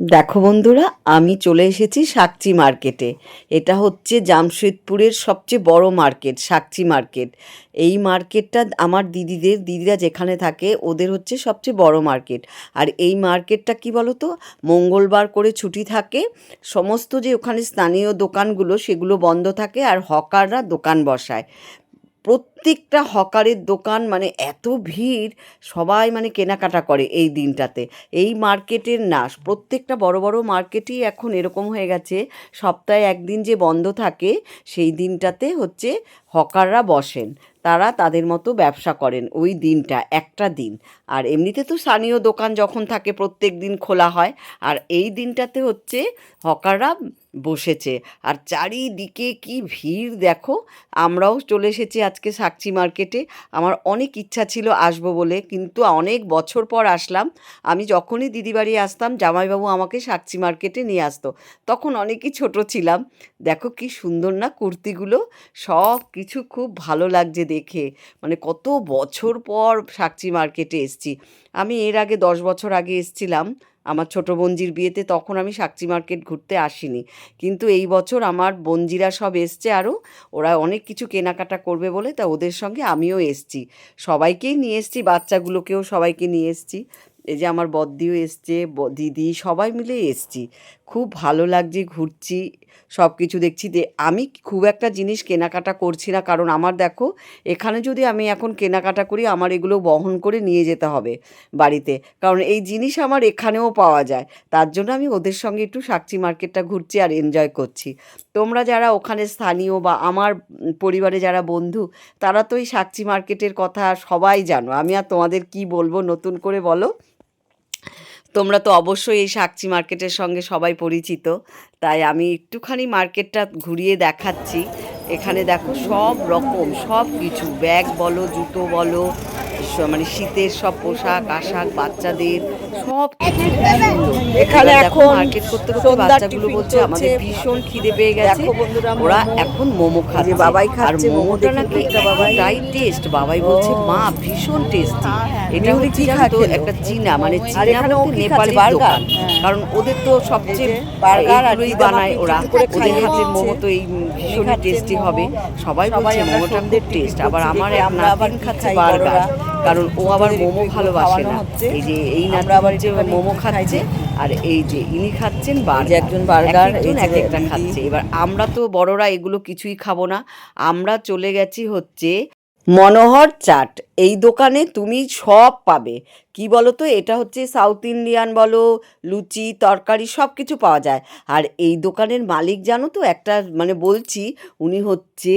দেখো বন্ধুরা, আমি চলে এসেছি সাকচি মার্কেটে। এটা হচ্ছে জামশেদপুরের সবচেয়ে বড় মার্কেট সাকচি মার্কেট। এই মার্কেটটা আমার দিদিদের, দিদিরা যেখানে থাকে, ওদের হচ্ছে সবচেয়ে বড় মার্কেট। আর এই মার্কেটটা কি বলো তো মঙ্গলবার করে ছুটি থাকে, সমস্ত যে ওখানে স্থানীয় দোকানগুলো, সেগুলো বন্ধ থাকে আর হকাররা দোকান বসায়। প্রত্যেকটা হকারের দোকান মানে এত ভিড়, সবাই মানে কেনাকাটা করে এই দিনটাতে। এই মার্কেটের না প্রত্যেকটা বড় বড় মার্কেটই এখন এরকম হয়ে গেছে, সপ্তাহে একদিন যে বন্ধ থাকে, সেই দিনটাতে হচ্ছে হকাররা বসেন। তারা তাদের মতো ব্যবসা করেন ওই দিনটা, একটা দিন। আর এমনিতে তো স্থানীয় দোকান যখন থাকে, প্রত্যেক দিন খোলা হয়। আর এই দিনটাতে হচ্ছে হকাররা বসেছে। আর চারিদিকে কি ভিড় দেখো, আমরাও চলে এসেছি আজকে সাকচি মার্কেটে। আমার অনেক ইচ্ছা ছিল আসব বলে, কিন্তু অনেক বছর পর আসলাম। আমি যখনই দিদি বাড়ি আসতাম, জামাইবাবু আমাকে সাকচি মার্কেটে নিয়ে আসতো। তখন অনেকই ছোট ছিলাম। দেখো কি সুন্দর না কুর্তিগুলো? সব কিছু খুব ভালো লাগছে দেখে। মানে কত বছর পর সাকচি মার্কেটে এসছি। আমি এর আগে দশ বছর আগে এসছিলাম। আমার ছোট বঞ্জির বিয়েতে তখন আমি সাকচি মার্কেট ঘুরতে আসিনি। কিন্তু এই বছর আমার বঞ্জিরা সব এসছে আরও ওরা অনেক কিছু কেনাকাটা করবে বলে তা ওদের সঙ্গে আমিও এসছি। সবাইকেই নিয়ে এসছি, বাচ্চাগুলোকেও সবাইকে নিয়ে এসছি। এই যে আমার বদ্দিও এসছে দিদি সবাই মিলে এসছি। খুব ভালো লাগছে, ঘুরছি সব কিছু দেখছি। যে আমি খুব একটা জিনিস কেনাকাটা করছি না, কারণ আমার দেখো, এখানে যদি আমি এখন কেনাকাটা করি, আমার এগুলো বহন করে নিয়ে যেতে হবে বাড়িতে। কারণ এই জিনিস আমার এখানেও পাওয়া যায়। তার জন্য আমি ওদের সঙ্গে একটু সাকচি মার্কেটটা ঘুরছি আর এনজয় করছি। তোমরা যারা ওখানে স্থানীয় বা আমার পরিবারে যারা বন্ধু, তারা তো এই সাকচি মার্কেটের কথা সবাই জানো। আমি আর তোমাদের কি বলব, নতুন করে বলো। তোমরা তো অবশ্যই এই সাকচি মার্কেটের সঙ্গে সবাই পরিচিত। তাই আমি একটুখানি মার্কেটটা ঘুরিয়ে দেখাচ্ছি। এখানে দেখো সব রকম, সব কিছু। ব্যাগ বলো, জুতো বলো মানে শীতের সব পোশাক, আশাক বাচ্চাদের। সব এখানে এখন মার্কেট করতে করতে বাচ্চাগুলো বলছে আমাদের ভীষণ খিদে পেয়ে গেছে। ওরা এখন মোমো খাচ্ছে। বাবাই খাচ্ছে, মোমোটা নাকি একটা বাবাই। এতটাই টেস্ট বাবাই বলছে মা ভীষণ টেস্টি হ্যাঁ, হ্যাঁ। এটা হচ্ছে তো একটা চীনা মানে চীনা নেপালি বার্গার? হ্যাঁ। কারণ ওদের তো সবচেয়ে বার্গার বানায় ওরা। ওদের হাতের মোমো তো এই ভীষণ টেস্টি হবে। সবাই বলছে মোমোটা খুব টেস্ট আবার আমার নাতিন খাচ্ছে বার্গার? কারণ ও আবার মোমো ভালোবাসে না। এই যে এই আমরা আবার যে মোমো খাচ্ছে আর এই যে ইনি খাচ্ছেন বার্গার। একজন বার্গার, এক একটা খাচ্ছে। এবার আমরা তো বড়রা এগুলো কিছুই খাব না। আমরা চলে গেছি হচ্ছে মনোহর চাট। এই দোকানে তুমি সব পাবে। কি বলো তো এটা হচ্ছে সাউথ ইন্ডিয়ান বলো, লুচি, তরকারি সব কিছু পাওয়া যায়। আর এই দোকানের মালিক জানো তো, একটা মানে বলছি, উনি হচ্ছে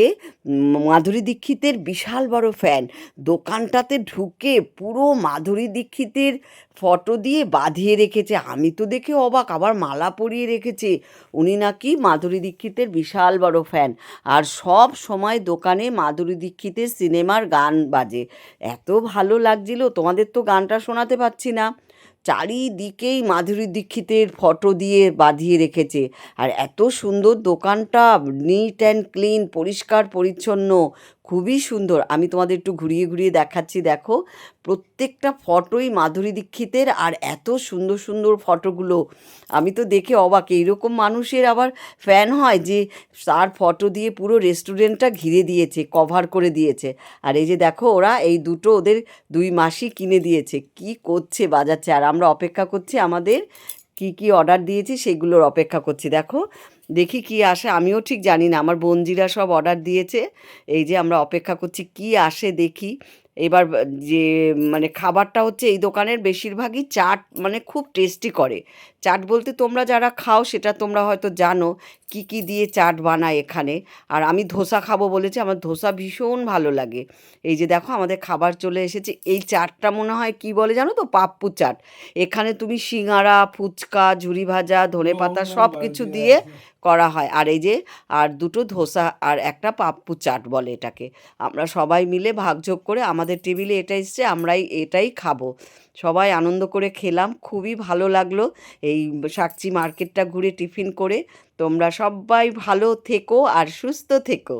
মাধুরী দীক্ষিতের বিশাল বড় ফ্যান দোকানটাতে ঢুকে পুরো মাধুরী দীক্ষিতের ফটো দিয়ে বাঁধিয়ে রেখেছে। আমি তো দেখে অবাক, আবার মালা পরিয়ে রেখেছে। উনি নাকি মাধুরী দীক্ষিতের বিশাল বড় ফ্যান আর সব সময় দোকানে মাধুরী দীক্ষিতের সিনেমার গান বাজে। এত ভালো লাগছিল। তোমাদের তো গানটা শোনাতে পারছি না। চারিদিকেই মাধুরী দীক্ষিতের ফটো দিয়ে বাঁধিয়ে রেখেছে। আর এত সুন্দর দোকানটা নিট অ্যান্ড ক্লিন পরিষ্কার, পরিচ্ছন্ন। খুবই সুন্দর। আমি তোমাদের একটু ঘুরিয়ে ঘুরিয়ে দেখাচ্ছি, দেখো। প্রত্যেকটা ফটোই মাধুরী দীক্ষিতের, আর এত সুন্দর সুন্দর ফটোগুলো। আমি তো দেখে অবাক, এইরকম মানুষের আবার ফ্যান হয় যে তার ফটো দিয়ে পুরো রেস্টুরেন্টটা ঘিরে দিয়েছে কভার করে দিয়েছে। আর এই যে দেখো, ওরা এই দুটো ওদের দুই মাসই কিনে দিয়েছে। কি করছে বাজাচ্ছে? আর আমরা অপেক্ষা করছি আমাদের কি কি অর্ডার দিয়েছি, সেগুলোর অপেক্ষা করছি। দেখো দেখি কি আসে, আমিও ঠিক জানি না। আমার বোনজিরা সব অর্ডার দিয়েছে। এই যে আমরা অপেক্ষা করছি কি আসে দেখি। এবার যে মানে খাবারটা হচ্ছে এই দোকানের বেশিরভাগই চাট মানে খুব টেস্টি করে। চাট বলতে তোমরা যারা খাও সেটা তোমরা হয়তো জানো। কি কি দিয়ে চাট বানায় এখানে? আর আমি ধোসা খাব বলেছি আমার ধোসা ভীষণ ভালো লাগে। এই যে দেখো আমাদের খাবার চলে এসেছে। এই চাটটা মনে হয় কি বলে জানো তো? পাপ্পু চাট। এখানে তুমি সিঙ্গারা ফুচকা ঝুরি ভাজা ধনে পাতা সব কিছু দিয়ে করা হয়। আর এই যে আর দুটো ধোসা আর একটা পাপ্পু চাট বলে এটাকে। আমরা সবাই মিলে ভাগযোগ করে আমাদের টেবিলে এটা এসছে আমরাই এটাই খাব। সবাই আনন্দ করে খেলাম, খুবই ভালো লাগল। এই সাকচি মার্কেটটা ঘুরে টিফিন করে তোমরা সবাই ভালো থেকো আর সুস্থ থেকো।